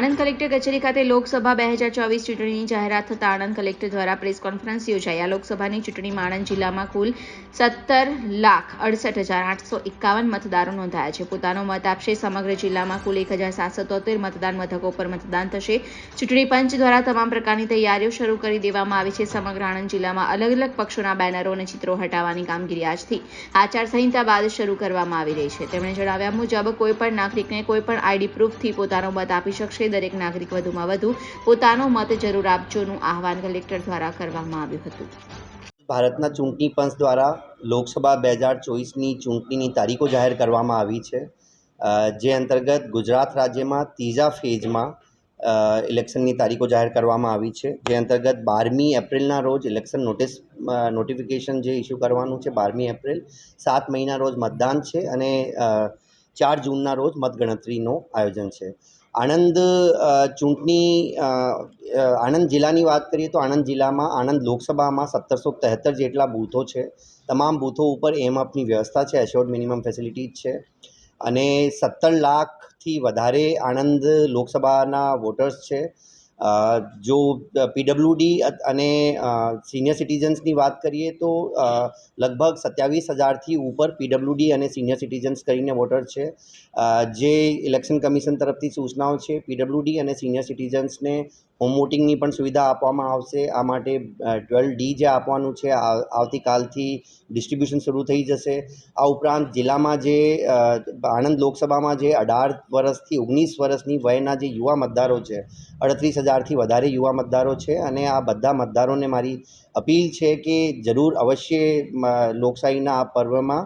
Anand collector કચેરી ખાતે લોકસભા બે હજાર ચોવીસ ચૂંટણીની જાહેરાત થતાં આણંદ કલેક્ટર દ્વારા પ્રેસ કોન્ફરન્સ યોજાઈ. આ લોકસભાની ચૂંટણીમાં આણંદ જિલ્લામાં કુલ સત્તર લાખ અડસઠ હજાર આઠસો એકાવન મતદારો નોંધાયા છે. પોતાનો મત આપશે સમગ્ર જિલ્લામાં કુલ એક હજાર સાતસો તોતેર મતદાન મથકો પર મતદાન થશે. ચૂંટણી પંચ દ્વારા તમામ પ્રકારની તૈયારીઓ શરૂ કરી દેવામાં આવી છે. સમગ્ર આણંદ જિલ્લામાં અલગ અલગ પક્ષોના બેનરો અને ચિત્રો હટાવવાની કામગીરી આજથી આચારસંહિતા બાદ શરૂ કરવામાં આવી રહી છે. તેમણે જણાવ્યા મુજબ કોઈપણ નાગરિકને કોઈપણ આઈડી પ્રૂફથી પોતાનો મત આપી શકશે. દરેક નાગરિક વધુમાં વધુ પોતાનો મત જરૂર આપજોનું આહવાન કલેક્ટર દ્વારા કરવામાં આવ્યું હતું. ભારતના ચૂંટણી પંચ દ્વારા લોકસભા બે હજાર ચોવીસની ચૂંટણીની તારીખો જાહેર કરવામાં આવી છે. જે અંતર્ગત ગુજરાત રાજ્યમાં ત્રીજા ફેઝમાં ઇલેક્શનની તારીખો જાહેર કરવામાં આવી છે. જે અંતર્ગત બારમી એપ્રિલના રોજ ઇલેક્શન નોટિસ નોટિફિકેશન જે ઇસ્યુ કરવાનું છે બારમી એપ્રિલ, સાત મહિના રોજ મતદાન છે અને ચાર જૂનના રોજ મતગણતરીનું આયોજન છે. આણંદ ચૂંટણી આણંદ જિલ્લાની વાત કરીએ તો આણંદ જિલ્લામાં, આણંદ લોકસભામાં સત્તરસો તેહત્તર જેટલા બૂથો છે. તમામ બૂથો ઉપર એમ અપની વ્યવસ્થા છે એશ્યોર્ડ મિનિમમ ફેસિલિટીઝ છે. અને સત્તર લાખથી વધારે આણંદ લોકસભાના વોટર્સ છે. જો પીડબ્લ્યુડી અને સિનિયર સિટીઝન્સની વાત કરીએ તો લગભગ સત્યાવીસ હજારથી ઉપર પીડબ્લ્યુડી અને સિનિયર સિટીઝન્સ કરીને વોટર છે. જે ઇલેક્શન કમિશન તરફથી સૂચનાઓ છે, પીડબ્લ્યુડી અને સિનિયર સિટીઝન્સને હોમ વોટિંગની પણ સુવિધા આપવામાં આવશે. આ માટે ટ્વેલ્વ ડી જે આપવાનું છે આવતીકાલથી ડિસ્ટ્રીબ્યુશન શરૂ થઈ જશે. આ ઉપરાંત જિલ્લામાં જે આણંદ લોકસભામાં જે અઢાર વર્ષથી ઓગણીસ વર્ષની વયના જે યુવા મતદારો છે, અડત્રીસ હજારથી વધારે યુવા મતદારો છે અને આ બધા મતદારોને મારી અપીલ છે કે જરૂર અવશ્ય લોકશાહીના આ પર્વમાં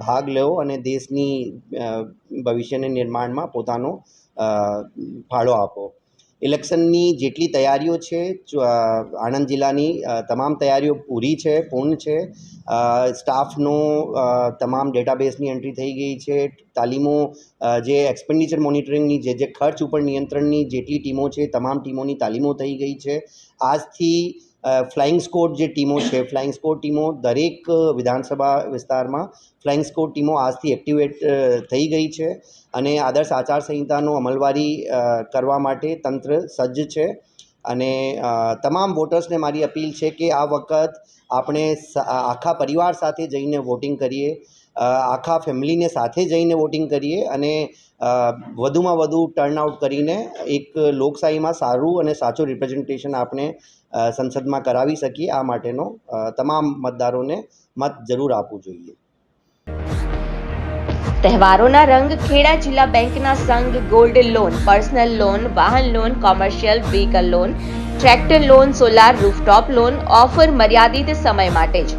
ભાગ લેવો અને દેશની ભવિષ્યને નિર્માણમાં પોતાનો ફાળો આપો. ઇલેક્શનની જેટલી તૈયારીઓ છે આણંદ જિલ્લાની તમામ તૈયારીઓ પૂરી છે, પૂર્ણ છે. સ્ટાફનો તમામ ડેટાબેઝની એન્ટ્રી થઈ ગઈ છે. તાલીમો જે એક્સપેન્ડિચર મોનિટરિંગની, જે જે ખર્ચ ઉપર નિયંત્રણની જેટલી ટીમો છે, તમામ ટીમોની તાલીમો થઈ ગઈ છે. આજથી ફ્લાઇંગ સ્કોડ જે ટીમો છે, ફ્લાઇંગ સ્કોડ ટીમો દરેક વિધાનસભા વિસ્તારમાં ફ્લાઇંગ સ્કોડ ટીમો આજથી એક્ટિવેટ થઈ ગઈ છે અને આદર્શ આચારસંહિતાનો અમલવારી કરવા માટે તંત્ર સજ્જ છે. અને તમામ વોટર્સને મારી અપીલ છે કે આ વખત આપણે આખા પરિવાર સાથે જઈને વોટિંગ કરીએ. આખા ફેમિલીને સાથે જઈને વોટિંગ કરીએ અને વધુમાં વધુ ટર્નઆઉટ કરીને એક લોકશાહીમાં સારું અને સાચું રિપ્રેઝન્ટેશન આપણે સંસદમાં કરાવી શકીએ. આ માટેનો તમામ મતદારોને મત જરૂર આપવું જોઈએ. તહેવારોના રંગ ખેડા જિલ્લા બેંકના સંઘ ગોલ્ડ લોન, પર્સનલ લોન, વાહન loan, commercial vehicle loan, tractor loan, solar rooftop loan, offer મર્યાદિત સમય માટે જ.